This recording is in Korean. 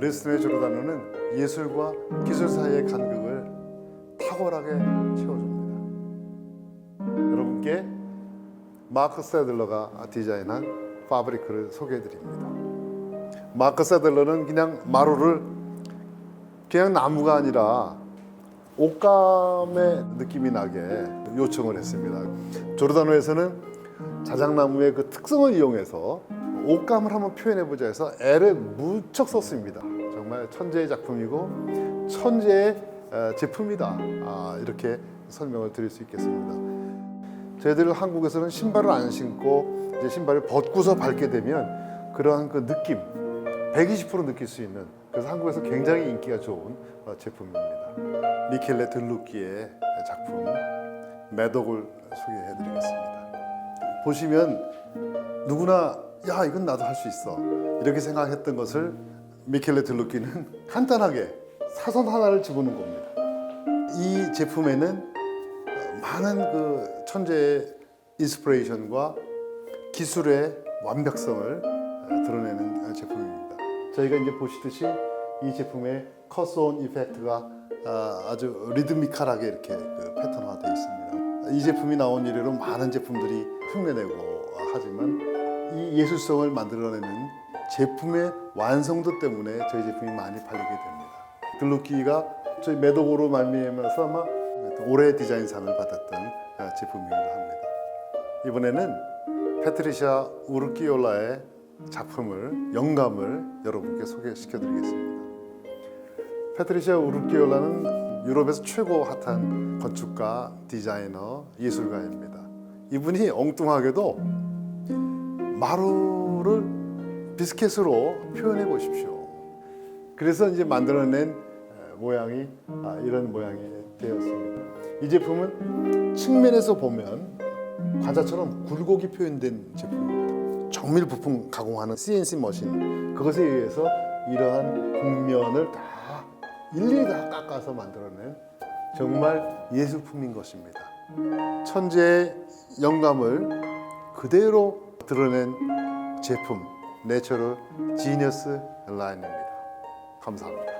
레스네 조르다노는 예술과 기술 사이의 간극을 탁월하게 채워줍니다. 여러분께 마크 세들러가 디자인한 파브리크를 소개해드립니다. 마크 세들러는 그냥 마루를 그냥 나무가 아니라 옷감의 느낌이 나게 요청을 했습니다. 조르다노에서는 자작나무의 그 특성을 이용해서 옷감을 한번 표현해보자 해서 애를 무척 썼습니다. 정말 천재의 작품이고 천재의 어, 제품이다. 아, 이렇게 설명을 드릴 수 있겠습니다. 저희들 한국에서는 신발을 안 신고 이제 신발을 벗고서 밟게 되면 그러한 그 느낌 120% 느낄 수 있는 그래서 한국에서 굉장히 인기가 좋은 어, 제품입니다. 미켈레 들루키의 작품 매덕을 소개해드리겠습니다. 보시면 누구나 야 이건 나도 할 수 있어 이렇게 생각했던 것을 미켈레 들루키는 간단하게 사선 하나를 집어넣은 겁니다. 이 제품에는 어, 많은 그 천재의 인스피레이션과 기술의 완벽성을 어, 드러내는 제품입니다. 저희가 이제 보시듯이 이 제품의 커스온 이펙트가 아, 아주 리드미컬하게 이렇게 그 패턴화되어 있습니다. 이 제품이 나온 이래로 많은 제품들이 흉내내고 하지만 이 예술성을 만들어내는 제품의 완성도 때문에 저희 제품이 많이 팔리게 됩니다. 글루키가 저희 매덕으로 말미암아서 아마 올해 디자인상을 받았던 아, 제품이기도 합니다. 이번에는 패트리샤 우르키올라의 작품을 영감을 여러분께 소개시켜드리겠습니다. 패트리샤 우르키올라는 유럽에서 최고 핫한 건축가, 디자이너, 예술가입니다. 이분이 엉뚱하게도 마루를 비스켓으로 표현해 보십시오. 그래서 이제 만들어낸 에, 모양이 아, 이런 모양이 되었습니다. 이 제품은 측면에서 보면 과자처럼 굴곡이 표현된 제품입니다. 정밀 부품 가공하는 CNC 머신 그것에 의해서 이러한 국면을 다 일일이 다 깎아서 만들어낸 정말 예술품인 것입니다. 천재의 영감을 그대로 드러낸 제품 내처럴 지니어스 라인입니다. 감사합니다.